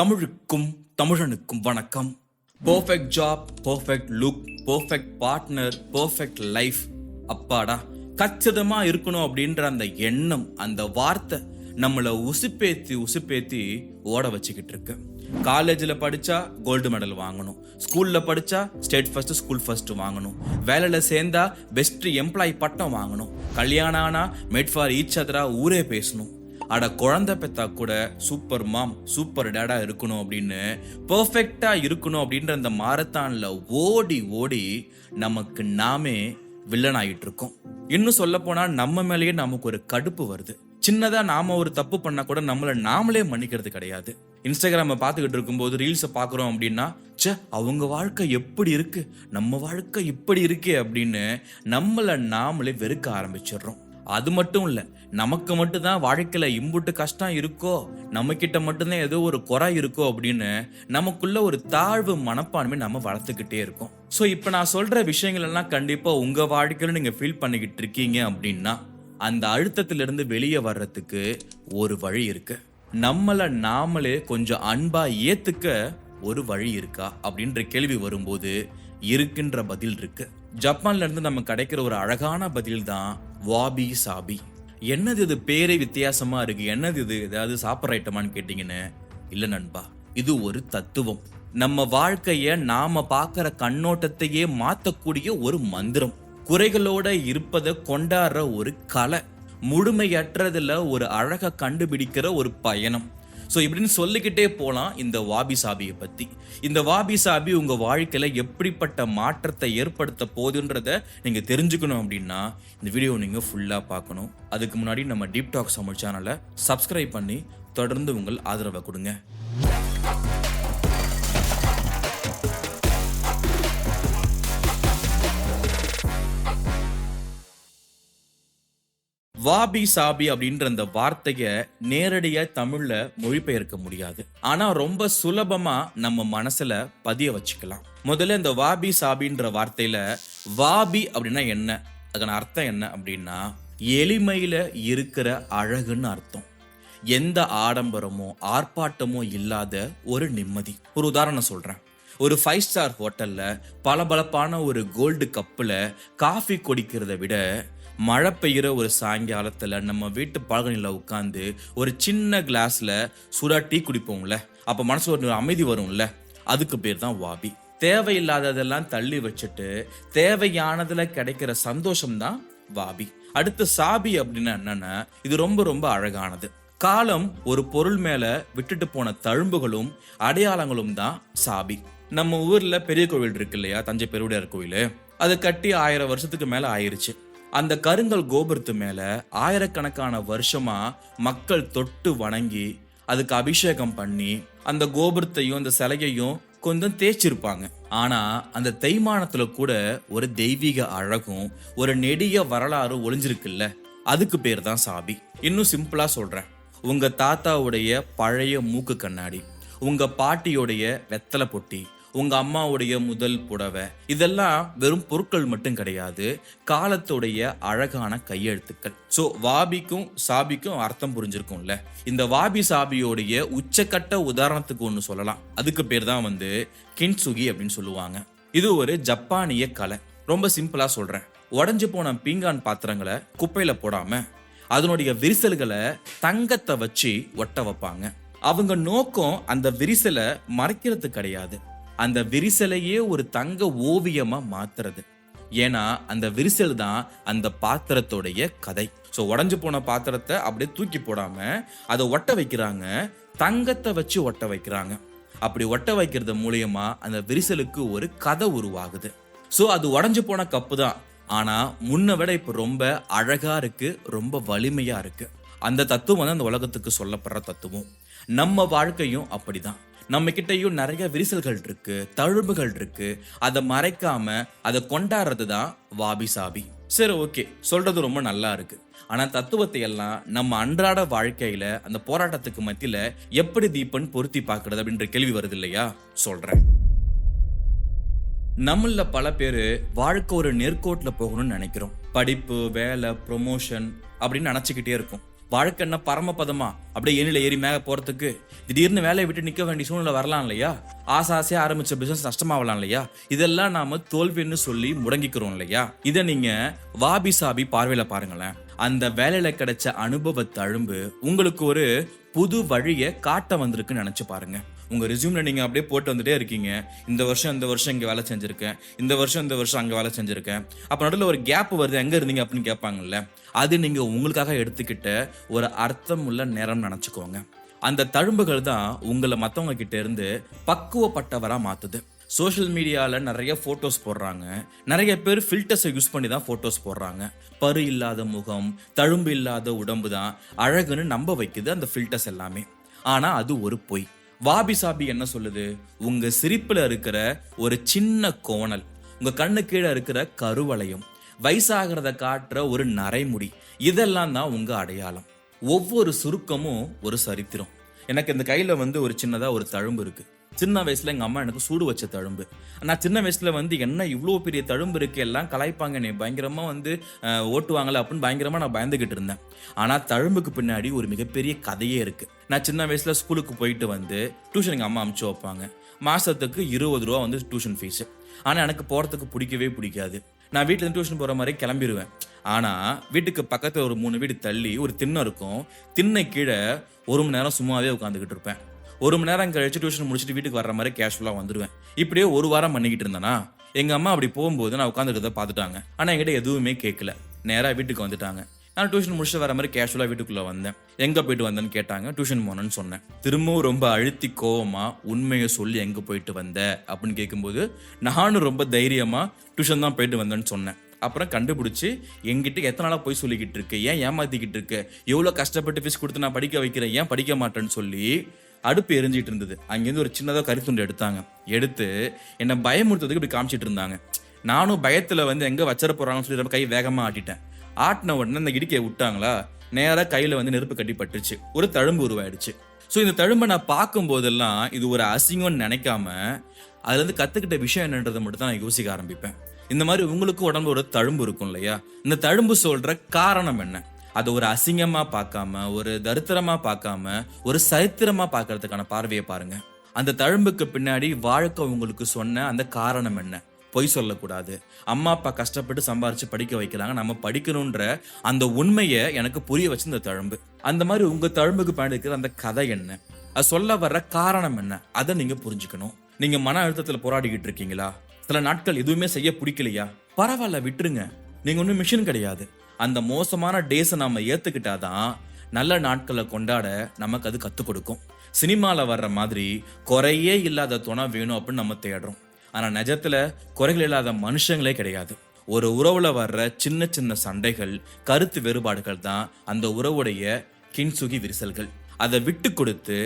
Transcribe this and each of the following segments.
தமிழுக்கும் தமிழனுக்கும் வணக்கம். Perfect job perfect look perfect partner perfect life அப்பாடா கச்சிதமா இருக்கணும் அப்படின்ற அந்த எண்ணம் அந்த வார்த்தை நம்மளை உசுப்பேத்தி உசுப்பேத்தி ஓட வச்சுக்கிட்டு இருக்கு. காலேஜில் படித்தா கோல்டு மெடல் வாங்கணும். ஸ்கூலில் படித்தா ஸ்டேட் ஃபஸ்ட்டு ஸ்கூல் ஃபஸ்ட்டு வாங்கணும். வேலையில் சேர்ந்தா பெஸ்ட் எம்ப்ளாயி பட்டம் வாங்கணும். கல்யாணம் ஆனால் மேட் ஃபார் ஈச் அதரா ஊரே பேசணும். அட குழந்தை பெத்தா கூட சூப்பர் மாம் சூப்பர் டேடா இருக்கணும் அப்படின்னு பர்ஃபெக்டா இருக்கணும் அப்படின்ற அந்த மாரத்தான்ல ஓடி ஓடி நமக்கு நாமே வில்லன் ஆகிட்டு இருக்கோம் இன்னும் சொல்ல போனா நம்ம மேலேயே நமக்கு ஒரு கடுப்பு வருது. சின்னதா நாம ஒரு தப்பு பண்ணா கூட நம்மள நாமளே மன்னிக்கிறது கிடையாது. இன்ஸ்டாகிராம பார்த்துக்கிட்டு இருக்கும்போது ரீல்ஸை பார்க்குறோம் அப்படின்னா ச்சே அவங்க வாழ்க்கை எப்படி இருக்கு? நம்ம வாழ்க்கை இப்படி இருக்கே அப்படின்னு நம்மள நாமளே வெறுக்க ஆரம்பிச்சிடுறோம். அது மட்டும் இல்லை நமக்கு மட்டும்தான் வாழ்க்கையில் இம்புட்டு கஷ்டம் இருக்கோ நம்மக்கிட்ட மட்டும்தான் ஏதோ ஒரு குறை இருக்கோ அப்படின்னு நமக்குள்ள ஒரு தாழ்வு மனப்பான்மை நம்ம வளர்த்துக்கிட்டே இருக்கோம். ஸோ இப்போ நான் சொல்கிற விஷயங்கள் எல்லாம் கண்டிப்பாக உங்கள் வாழ்க்கையில் நீங்கள் ஃபீல் பண்ணிக்கிட்டு இருக்கீங்க அப்படின்னா அந்த அழுத்தத்திலிருந்து வெளியே வர்றதுக்கு ஒரு வழி இருக்கு. நம்மளை நாமளே கொஞ்சம் அன்பா ஏத்துக்க ஒரு வழி இருக்கா அப்படின்ற கேள்வி வரும்போது இருக்கின்ற பதில் இருக்கு. ஜப்பான்ல இருந்து நம்ம கிடைக்கிற ஒரு அழகான பதில் தான் வாபி சாபி. என்னது இது பேரே வித்தியாசமா இருக்கு? என்னது இது? ஏதாவது சாப்பிட்ற ஐட்டமான்னு கேட்டீங்கன்னு? இல்ல நண்பா இது ஒரு தத்துவம். நம்ம வாழ்க்கைய நாம பார்க்கிற கண்ணோட்டத்தையே மாத்தக்கூடிய ஒரு மந்திரம். குறைகளோட இருப்பதை கொண்டாடுற ஒரு கலை. முழுமையற்றதுல ஒரு அழகை கண்டுபிடிக்கிற ஒரு பயணம். ஸோ இப்படின்னு சொல்லிக்கிட்டே போகலாம் இந்த வாபி சாபியை பற்றி இந்த வாபி சாபி உங்கள் வாழ்க்கையில் எப்படிப்பட்ட மாற்றத்தை ஏற்படுத்த போதுன்றத நீங்கள் தெரிஞ்சுக்கணும் அப்படின்னா இந்த வீடியோ நீங்கள் ஃபுல்லாக பார்க்கணும். அதுக்கு முன்னாடி நம்ம டீப் டாக் சமைச்ச சேனலை சப்ஸ்கிரைப் பண்ணி தொடர்ந்து உங்கள் ஆதரவை கொடுங்க. வாபி சாபி அப்படின்ற அந்த வார்த்தைய நேரடியா தமிழ்ல மொழிபெயர்க்க முடியாது. ஆனா ரொம்ப சுலபமா நம்ம மனசுல பதிய வச்சுக்கலாம். முதல்ல இந்த வாபி சாபின்ற வார்த்தையில வாபி அப்படின்னா என்ன? அதுக்கான அர்த்தம் என்ன அப்படின்னா எளிமையில இருக்கிற அழகுன்னு அர்த்தம். எந்த ஆடம்பரமோ ஆர்ப்பாட்டமோ இல்லாத ஒரு நிம்மதி. ஒரு உதாரணம் சொல்றேன். ஒரு ஃபைவ் ஸ்டார் ஹோட்டல்ல பளபளப்பான ஒரு கோல்டு கப்பில் காஃபி குடிக்கிறத விட மழை பெய்கிற ஒரு சாயங்காலத்தில் நம்ம வீட்டு பால்கனியில் உட்காந்து ஒரு சின்ன கிளாஸில் சுடா டீ குடிப்போம்ல. அப்போ மனசு ஒரு அமைதி வரும்ல. அதுக்கு பேர் தான் வாபி. தேவையில்லாததெல்லாம் தள்ளி வச்சுட்டு தேவையானதில் கிடைக்கிற சந்தோஷம் தான் வாபி. அடுத்து சாபி அப்படின்னா என்னன்னா இது ரொம்ப ரொம்ப அழகானது. காலம் ஒரு பொருள் மேல விட்டுட்டு போன தழும்புகளும் அடையாளங்களும் தான் சாபி. நம்ம ஊர்ல பெரிய கோவில் இருக்கு இல்லையா? தஞ்சை பெருவுடையார் கோவில். அது கட்டி ஆயிரம் வருஷத்துக்கு மேல ஆயிருச்சு. அந்த கருங்கல் கோபுரத்து மேல ஆயிரக்கணக்கான வருஷமா மக்கள் தொட்டு வணங்கி அதுக்கு அபிஷேகம் பண்ணி அந்த கோபுரத்தையும் அந்த சிலையையும் கொஞ்சம் தேய்ச்சிருப்பாங்க. ஆனா அந்த தேய்மானத்துல கூட ஒரு தெய்வீக அழகும் ஒரு நெடிய வரலாறு ஒளிஞ்சிருக்குல்ல? அதுக்கு பேர் தான் சாபி. இன்னும் சிம்பிளா சொல்றேன். உங்க தாத்தாவுடைய பழைய மூக்கு கண்ணாடி உங்க பாட்டியோடைய வெத்தலை பொட்டி உங்க அம்மாவுடைய முதல் புடவை. இதெல்லாம் வெறும் பொருட்கள் மட்டும் கிடையாது காலத்துடைய அழகான கையெழுத்துக்கள். ஸோ வாபிக்கும் சாபிக்கும் அர்த்தம் புரிஞ்சிருக்கும்ல. இந்த வாபி சாபியோடைய உச்சக்கட்ட உதாரணத்துக்கு ஒன்று சொல்லலாம். அதுக்கு பேர் தான் வந்து கின்சுகி அப்படின்னு சொல்லுவாங்க. இது ஒரு ஜப்பானிய கலை. ரொம்ப சிம்பிளா சொல்றேன். உடஞ்சு போன பீங்கான் பாத்திரங்களை குப்பையில போடாம அதனுடைய விரிசல்களை தங்கத்தை வச்சு ஒட்ட வைப்பாங்க. அவங்க நோக்கம் அந்த விரிசலை மறைக்கிறது கிடையாது. அந்த விரிசலையே ஒரு தங்க ஓவியமா மாத்துறது. ஏன்னா அந்த விரிசல் தான் அந்த பாத்திரத்தோடைய கதை. ஸோ உடஞ்சு போன பாத்திரத்தை அப்படியே தூக்கி போடாம அதை ஒட்ட வைக்கிறாங்க. தங்கத்தை வச்சு ஒட்ட வைக்கிறாங்க. அப்படி ஒட்ட வைக்கிறது மூலியமா அந்த விரிசலுக்கு ஒரு கதை உருவாகுது. ஸோ அது உடஞ்சு போன கப்பு தான். ஆனா முன்ன விட இப்ப ரொம்ப அழகா இருக்கு ரொம்ப வலிமையா இருக்கு. அந்த தத்துவம் வந்து அந்த உலகத்துக்கு சொல்லப்படுற தத்துவம். நம்ம வாழ்க்கையும் அப்படிதான். நம்ம கிட்டயும் நிறைய விரிசல்கள் இருக்கு தழும்புகள் இருக்கு. அதை மறைக்காம அதை கொண்டாடுறது தான் வாபி சாபி சரி ஓகே. சொல்றது ரொம்ப நல்லா இருக்கு. ஆனா தத்துவத்தை எல்லாம் நம்ம அன்றாட வாழ்க்கையில அந்த போராட்டத்துக்கு மத்தியில எப்படி தீபன் பொருத்தி பார்க்கறது அப்படின்ற கேள்வி வருது இல்லையா? சொல்றேன். நம்மள பல பேர் வாழ்க்கை ஒரு நேர்கோட்டில் போகணும்னு நினைக்கிறோம். படிப்பு வேலை ப்ரொமோஷன் அப்படின்னு நினச்சிக்கிட்டே இருக்கும். வாழ்க்கை என்ன பரமபதமா? அப்படியே எண்ணில ஏறி மேக போறதுக்கு திடீர்னு வேலையை விட்டு நிக்க வேண்டிய சூழ்நிலை வரலாம் இல்லையா? ஆசை ஆசையா ஆரம்பிச்ச பிசினஸ் நஷ்டமாவலாம் இல்லையா? இதெல்லாம் நாம தோல்வின்னு சொல்லி முடங்கிக்கிறோம் இல்லையா? இதை நீங்க வாபி சாபி பார்வையில பாருங்களேன். அந்த வேலையில கிடைச்ச அனுபவ தழும்பு உங்களுக்கு ஒரு புது வழியை காட்ட வந்திருக்குன்னு நினைச்சு பாருங்க. உங்கள் ரெசியூமில் நீங்கள் அப்படியே போட்டு வந்துட்டே இருக்கீங்க. இந்த வருஷம் இந்த வருஷம் இங்கே வேலை செஞ்சுருக்கேன். இந்த வருஷம் இந்த வருஷம் அங்கே வேலை செஞ்சுருக்கேன். அப்போ நடுவில் ஒரு கேப் வருது எங்கே இருந்தீங்க? அப்படின்னு கேட்பாங்கல்ல. அது நீங்கள் உங்களுக்காக எடுத்துக்கிட்ட ஒரு அர்த்தம் உள்ள நேரம் நினச்சிக்கோங்க. அந்த தழும்புகள் தான் உங்களை மற்றவங்க கிட்ட இருந்து பக்குவப்பட்டவராக மாற்றுது சோஷியல் மீடியாவில் நிறைய ஃபோட்டோஸ் போடுறாங்க. நிறைய பேர் ஃபில்டர்ஸை யூஸ் பண்ணி தான் ஃபோட்டோஸ் போடுறாங்க. பரு இல்லாத முகம் தழும்பு இல்லாத உடம்பு தான் அழகுன்னு நம்ப வைக்குது அந்த ஃபில்டர்ஸ் எல்லாமே. ஆனால் அது ஒரு பொய். வாபி சாபி என்ன சொல்லுது? உங்க சிரிப்புல இருக்கிற ஒரு சின்ன கோணல் உங்க கண்ணு கீழே இருக்கிற கருவளையம் வயசாகிறத காட்டுற ஒரு நரைமுடி இதெல்லாம் தான் உங்க அடையாளம். ஒவ்வொரு சுருக்கமும் ஒரு சரித்திரம். எனக்கு இந்த கையில வந்து ஒரு சின்னதா ஒரு தழும்பு இருக்கு. சின்ன வயசுல எங்க அம்மா எனக்கு சூடு வச்ச தழும்பு. நான் சின்ன வயசுல வந்து என்ன இவ்வளோ பெரிய தழும்பு இருக்கு எல்லாம் கலாய்ப்பாங்க. நீ பயங்கரமா வந்து ஓட்டுவாங்களே அப்படின்னு பயங்கரமா நான் பயந்துகிட்டு இருந்தேன். ஆனா தழும்புக்கு பின்னாடி ஒரு மிகப்பெரிய கதையே இருக்கு. நான் சின்ன வயசுல ஸ்கூலுக்கு போயிட்டு வந்து டியூஷன் எங்க அம்மா அமுச்சு வைப்பாங்க. மாசத்துக்கு இருபது ரூபா வந்து டியூஷன் ஃபீஸ் ஆனா எனக்கு போறதுக்கு பிடிக்கவே பிடிக்காது. நான் வீட்டுல இருந்து டியூஷன் போற மாதிரி கிளம்பிடுவேன் ஆனா வீட்டுக்கு பக்கத்துல ஒரு மூணு வீடு தள்ளி ஒரு திண்ணை இருக்கும். திண்ணை கீழே ஒரு மணி நேரம் சும்மாவே உட்காந்துக்கிட்டு இருப்பேன். ஒரு மணி நேரம் கழிச்சு டியூஷன் முடிச்சுட்டு வீட்டுக்கு வர்ற மாதிரி கேஷுவலாக வந்துடுவேன் இப்படியே ஒரு வாரம் பண்ணிக்கிட்டு இருந்தேனா எங்கள் அம்மா அப்படி போகும்போது நான் உட்காந்துருக்கத பார்த்துட்டாங்க. ஆனால் என்கிட்ட எதுவுமே கேட்கல. நேராக வீட்டுக்கு வந்துட்டாங்க. நான் டியூஷன் முடிச்சுட்டு வர மாதிரி கேஷுவலாக வீட்டுக்குள்ளே வந்தேன். எங்கே போயிட்டு வந்தேன்னு கேட்டாங்க. டியூஷன் போனேன்னு சொன்னேன். திரும்பவும் ரொம்ப அழுத்தி கோவமாக உண்மையை சொல்லி எங்கே போயிட்டு வந்த? அப்படின்னு கேட்கும்போது நானும் ரொம்ப தைரியமாக டியூஷன் தான் போயிட்டு வந்தேன்னு சொன்னேன். அப்புறம் கண்டுபிடிச்சி என்கிட்ட எத்தனை நாளாக போய் சொல்லிக்கிட்டு இருக்கு? ஏன் ஏமாத்திக்கிட்டு இருக்கு? எவ்வளோ கஷ்டப்பட்டு ஃபீஸ் கொடுத்து நான் படிக்க வைக்கிறேன்? ஏன் படிக்க மாட்டேன்னு சொல்லி அடுப்பு எரிஞ்சிட்டு இருந்தது. அங்கேருந்து ஒரு சின்னதாக கருத்துண்டு எடுத்தாங்க. எடுத்து என்னை பயமுறுத்துறதுக்கு இப்படி காமிச்சிட்டு இருந்தாங்க. நானும் பயத்தில் வந்து எங்கே வச்சிட போகிறாங்கன்னு சொல்லி ரொம்ப கை வேகமாக ஆட்டிட்டேன். ஆட்டின உடனே அந்த இடிக்கையை விட்டாங்களா? நேராக கையில் வந்து நெருப்பு கட்டி பட்டுருச்சு ஒரு தழும்பு உருவாயிடுச்சு. ஸோ இந்த தழும்பை நான் பார்க்கும் போதெல்லாம் இது ஒரு அசிங்கம்னு நினைக்காம அதுலேருந்து கற்றுக்கிட்ட விஷயம் என்னன்றதை மட்டும் தான் நான் யோசிக்க ஆரம்பிப்பேன். இந்த மாதிரி உங்களுக்கும் உடம்பு ஒரு தழும்பு இருக்கும் இல்லையா? இந்த தழும்பு சொல்கிற காரணம் என்ன? அதை ஒரு அசிங்கமாக பார்க்காம ஒரு தரித்திரமா பார்க்காம ஒரு சரித்திரமா பார்க்கறதுக்கான பார்வையை பாருங்க. அந்த தழும்புக்கு பின்னாடி வாழ்க்கை உங்களுக்கு சொன்ன அந்த காரணம் என்ன? பொய் சொல்லக்கூடாது. அம்மா அப்பா கஷ்டப்பட்டு சம்பாரிச்சு படிக்க வைக்கிறாங்க. நம்ம படிக்கணுன்ற அந்த உண்மையை எனக்கு புரிய வச்சு இந்த தழும்பு. அந்த மாதிரி உங்க தழும்புக்கு பயணிக்கிற அந்த கதை என்ன? அது சொல்ல வர்ற காரணம் என்ன? அதை நீங்க புரிஞ்சுக்கணும். நீங்க மன அழுத்தத்துல போராடிக்கிட்டு இருக்கீங்களா? சில நாட்கள் எதுவுமே செய்ய பிடிக்கலையா? பரவாயில்ல விட்டுருங்க. நீங்க ஒன்றும் மிஷின் கிடையாது. அந்த மோசமான டேஸை நம்ம ஏற்றுக்கிட்டாதான் நல்ல நாட்களை கொண்டாட நமக்கு அது கற்றுக் கொடுக்கும். சினிமாவில் வர்ற மாதிரி குறையே இல்லாத துணை வேணும் அப்படின்னு நம்ம தேடுறோம். ஆனால் நிஜத்தில் குறைகள் இல்லாத மனுஷங்களே கிடையாது. ஒரு உறவில் வர்ற சின்ன சின்ன சண்டைகள் கருத்து வேறுபாடுகள் தான் அந்த உறவுடைய கின்சுகி விரிசல்கள். அதை விட்டு கொடுத்து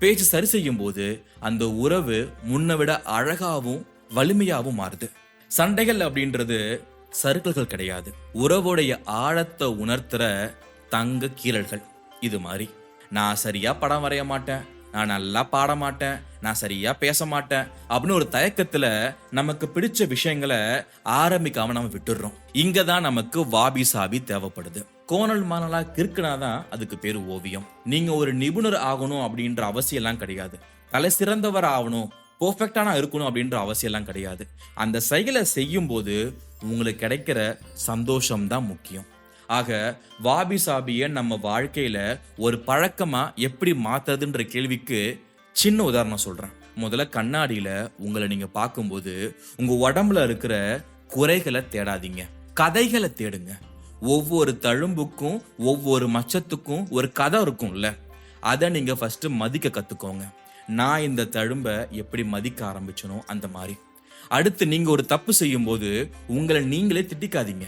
பேச்சு சரி செய்யும் போது அந்த உறவு முன்னை விட அழகாகவும் வலிமையாகவும் மாறுது. சண்டைகள் அப்படின்றது சறுக்கல்கள் கிடையாது. உறவுடைய ஆழத்தை உணர்த்துற தங்க கீறல்கள். இது மாதிரி. நான் சரியா படம் வரைய மாட்டேன். நான் நல்லா பாட மாட்டேன். நான் சரியா பேச மாட்டேன். அப்படின்னு ஒரு தயக்கத்துல நமக்கு பிடிச்ச விஷயங்களை ஆரம்பிக்காம நம்ம விட்டுடுறோம். இங்க தான் நமக்கு வாபி சாபி தேவைப்படுது. கோணல் மானலா கிறுக்குனாதான் அதுக்கு பேர் ஓவியம். நீங்க ஒரு நிபுணர் ஆகணும் அப்படின்ற அவசியம் எல்லாம் கிடையாது. தலை சிறந்தவர் ஆகணும் பெர்ஃபெக்டான இருக்கணும் அப்படின்ற அவசியம்லாம் கிடையாது. அந்த செயலை செய்யும்போது உங்களுக்கு கிடைக்கிற சந்தோஷம் தான் முக்கியம். ஆக வாபி சாபியை நம்ம வாழ்க்கையில் ஒரு பழக்கமாக எப்படி மாற்றுறதுன்ற கேள்விக்கு சின்ன உதாரணம் சொல்கிறேன் முதல்ல கண்ணாடியில் உங்களை நீங்கள் பார்க்கும்போது உங்கள் உடம்புல இருக்கிற குறைகளை தேடாதீங்க. கதைகளை தேடுங்க. ஒவ்வொரு தழும்புக்கும் ஒவ்வொரு மச்சத்துக்கும் ஒரு கதை இருக்கும்ல. அதை நீங்கள் ஃபஸ்ட்டு மதிக்க கற்றுக்கோங்க நான் இந்த தழும்பை எப்படி மதிக்க ஆரம்பிச்சனோ அந்த மாதிரி. அடுத்து நீங்கள் ஒரு தப்பு செய்யும்போது உங்களை நீங்களே திட்டிக்காதீங்க.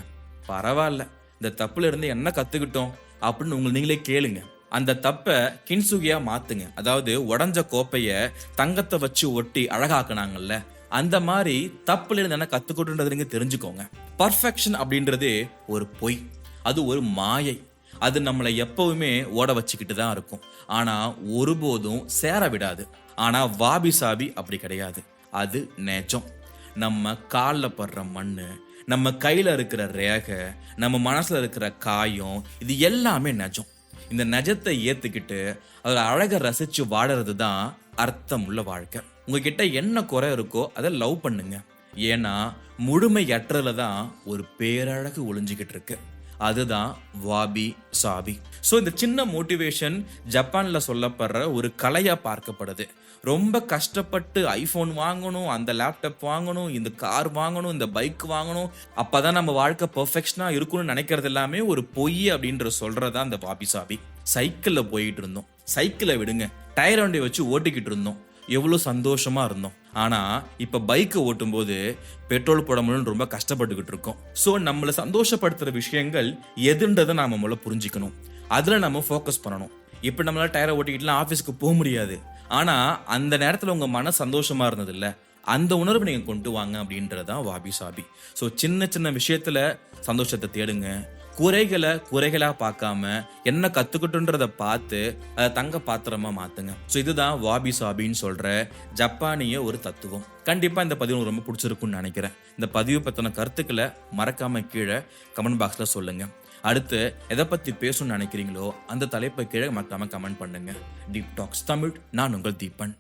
பரவாயில்ல இந்த தப்புல இருந்து என்ன கற்றுக்கிட்டோம் அப்படின்னு உங்களை நீங்களே கேளுங்க. அந்த தப்பை கின்சுகியா மாத்துங்க. அதாவது உடஞ்ச கோப்பையை தங்கத்தை வச்சு ஒட்டி அழகாக்குனாங்கல்ல அந்த மாதிரி தப்புல இருந்து என்ன கத்துக்கிட்டுன்றது நீங்க தெரிஞ்சுக்கோங்க. பர்ஃபெக்ஷன் அப்படின்றது ஒரு பொய் அது ஒரு மாயை. அது நம்மளை எப்பவுமே ஓட வச்சுக்கிட்டு தான் இருக்கும். ஆனால் ஒருபோதும் சேர விடாது. ஆனால் வாபி சாபி அப்படி கிடையாது. அது நேச்சம். நம்ம காலில் படுற மண்ணு நம்ம கையில் இருக்கிற ரேகை நம்ம மனசில் இருக்கிற காயம் இது எல்லாமே நெஜம். இந்த நெஜத்தை ஏற்றுக்கிட்டு அதில் அழகை ரசித்து வாழறது தான் அர்த்தம் உள்ள வாழ்க்கை. உங்ககிட்ட என்ன குறை இருக்கோ அதை லவ் பண்ணுங்க. ஏன்னா முழுமையற்றதுல தான் ஒரு பேரழகு ஒளிஞ்சிக்கிட்டு இருக்கு. அதுதான் வாபி சாபி. ஸோ இந்த சின்ன மோட்டிவேஷன் ஜப்பானில் சொல்லப்படுற ஒரு கலையாக பார்க்கப்படுது. ரொம்ப கஷ்டப்பட்டு ஐஃபோன் வாங்கணும் அந்த லேப்டாப் வாங்கணும் இந்த கார் வாங்கணும் இந்த பைக் வாங்கணும் அப்பதான் நம்ம வாழ்க்கை பர்ஃபெக்ஷனாக இருக்கும்னு நினைக்கிறது எல்லாமே ஒரு பொய் அப்படின்ற சொல்கிறதா அந்த வாபி சாபி. சைக்கிளில் போயிட்டு இருந்தோம். சைக்கிளை விடுங்க. டயர் வண்டியை வச்சு ஓட்டிக்கிட்டு இருந்தோம். எவ்வளோ சந்தோஷமாக இருந்தோம். ஆனால் இப்போ பைக்கை ஓட்டும் போது பெட்ரோல் போட முடியலன்னு ரொம்ப கஷ்டப்பட்டுக்கிட்டு இருக்கோம். ஸோ நம்மளை சந்தோஷப்படுத்துகிற விஷயங்கள் எதுன்றதை நாம முதல்ல புரிஞ்சிக்கணும். அதில் நம்ம ஃபோக்கஸ் பண்ணணும். இப்போ நம்மளால் டயரை ஓட்டிக்கிட்டுலாம் ஆஃபீஸ்க்கு போக முடியாது. ஆனால் அந்த நேரத்தில் உங்கள் மன சந்தோஷமாக இருந்ததில்ல. அந்த உணர்வு நீங்கள் கொண்டு வாங்க அப்படின்றது தான் வாபி சாபி. ஸோ சின்ன சின்ன விஷயத்தில் சந்தோஷத்தை தேடுங்க. குறைகளை குறைகளா பார்க்காம என்ன கத்துக்கிட்டுன்றத பார்த்து அதை தங்க பாத்திரமா மாத்துங்க. ஸோ இதுதான் வாபி சாபின்னு சொல்ற ஜப்பானிய ஒரு தத்துவம். கண்டிப்பாக இந்த பதிவு ரொம்ப பிடிச்சிருக்கும்னு நினைக்கிறேன். இந்த பதிவு பற்றின கருத்துக்களை மறக்காம கீழே கமெண்ட் பாக்ஸில் சொல்லுங்கள் அடுத்து எதை பற்றி பேசணும்னு நினைக்கிறீங்களோ அந்த தலைப்பை கீழே மறக்காம கமெண்ட் பண்ணுங்க. டீப் டாக்ஸ் தமிழ் நான் உங்கள் தீபன்.